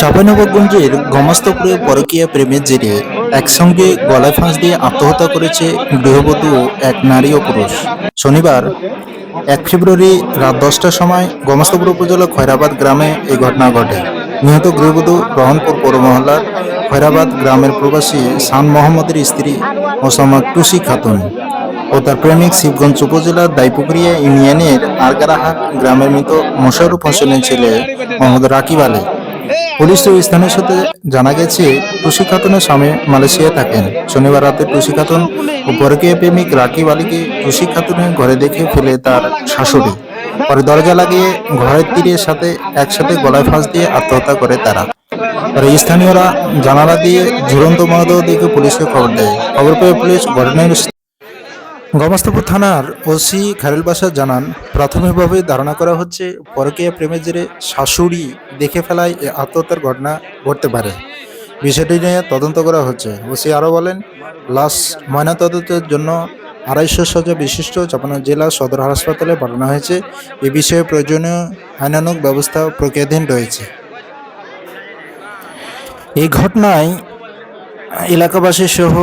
চাঁপাইনবাবগঞ্জের গমস্তপুরে পরকীয়া প্রেমের জেরে একসঙ্গে গলায় ফাঁস দিয়ে আত্মহত্যা করেছে গৃহবধূ এক নারী ও পুরুষ। শনিবার এক ফেব্রুয়ারি রাত দশটার সময় গমস্তপুর উপজেলা খয়রাবাদ গ্রামে এই ঘটনা ঘটে। নিহত গৃহবধূ রহনপুর পৌর মহল্লার খয়রাবাদ গ্রামের প্রবাসী সান মোহাম্মদের স্ত্রী মোসাম্মদ টুসি খাতুন। ও তার প্রেমিক শিবগঞ্জ উপজেলার দাইপুকুরিয়া ইউনিয়নের আরগারাহাট গ্রামের মৃত মোশারুফ হোসেনের ছেলে মোহাম্মদ রাকিব আলী। পুলিশ ও স্থানীয় সূত্রে জানা গেছে টুসি খাতুনের স্বামী মালয়েশিয়ায় থাকেন। শনিবার রাতে টুসি খাতুন ও পরকীয় প্রেমিক রাকিব আলীকে টুসি খাতুনের ঘরে দেখে ফেলে তার শাশুড়ি। পরে দরজা লাগিয়ে ঘরের তীরের সাথে একসাথে গলায় ফাঁস দিয়ে আত্মহত্যা করে তারা। পরে স্থানীয়রা জানালা দিয়ে ঝুলন্ত মরদেহ দেখে পুলিশকে খবর দেয়। খবর পেয়ে পুলিশ ঘটনার গমস্তপুর থানার ওসি খালিল বাসা জানান, প্রাথমিকভাবে ধারণা করা হচ্ছে পরকীয়া প্রেমের জেরে শাশুড়ি দেখে ফেলায় এ আত্মহত্যার ঘটনা ঘটতে পারে। বিষয়টি নিয়ে তদন্ত করা হচ্ছে। ওসি আরও বলেন, লাশ ময়নাতদন্তের জন্য আড়াইশো সজ্জা বিশিষ্ট চাপানো জেলা সদর হাসপাতালে পাঠানো হয়েছে। এ বিষয়ে প্রয়োজনীয় আইনানুগ ব্যবস্থা প্রক্রিয়াধীন রয়েছে। এই ঘটনায় এলাকাবাসী সহ